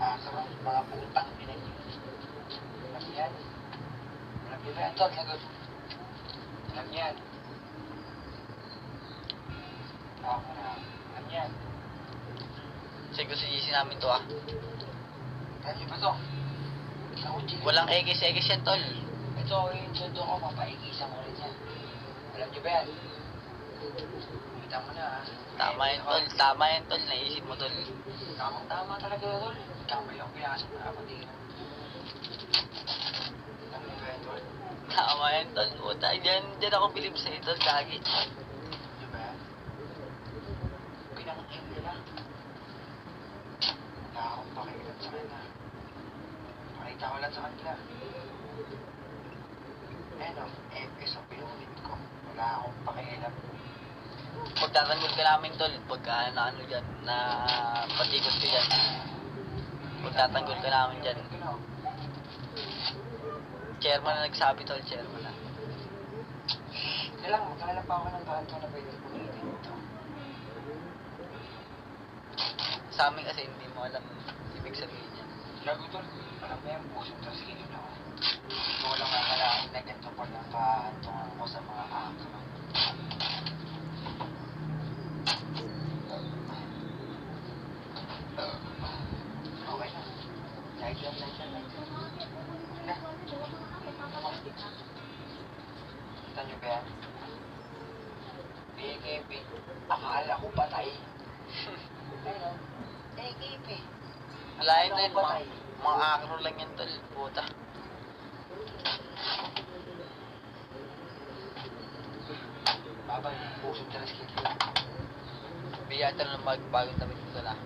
Asarang mga putang ina niyo. Alam yan. Alam yan, Tol? Lagot. Alam yan. Ako na. Alam yan. Kasi gusto GC namin to ah. Niyo ba to? Walang egis-egis yan tol. Ito, yung sundo ko, mapaigisan ko rin yan. Alam niyo ba yan? Kita mo na, ha? Tama yan tol. Tama yan tol. Naisip mo tol. Tamang tama talaga, Tol. Tama yung pinasok na kapatid. Tol? Tama yan tol. Puta, dyan, dyan ako bilib sa'yo tol. Kagi. Di ba? Pinangin nila. Wala akong pakialam sa kanila. Pakita ko lang sa kanila. Ano, FS ang pinulit ko. Wala akong pakialam. Pagtatanggol ka namin tol. Pagka na ano dyan. Na patikot ka dyan. Pagtatanggol ka namin dyan. Chairman na nagsabi tol. Chairman na. Lang, magkalala pa ako ng kanto na pwede pumitin ito. Sa amin kasi hindi mo alam ibig sabihin yan. Lago tol, alam mo yung puso to sa kilid ako. Hindi ko lang akalain na ganito pa lang kahantungan ko sa mga akro. Okay na. Light lang, light lang, light lang. Na. Kita niyo ba yan? BKP. Akala ko patay. Ayun. BKP. Wala yun tol. Mga, mga akro lang yan tol. Puta. Babay, puso talaga sa kilid. Bigyan tol ng bagong damit mo tol ah.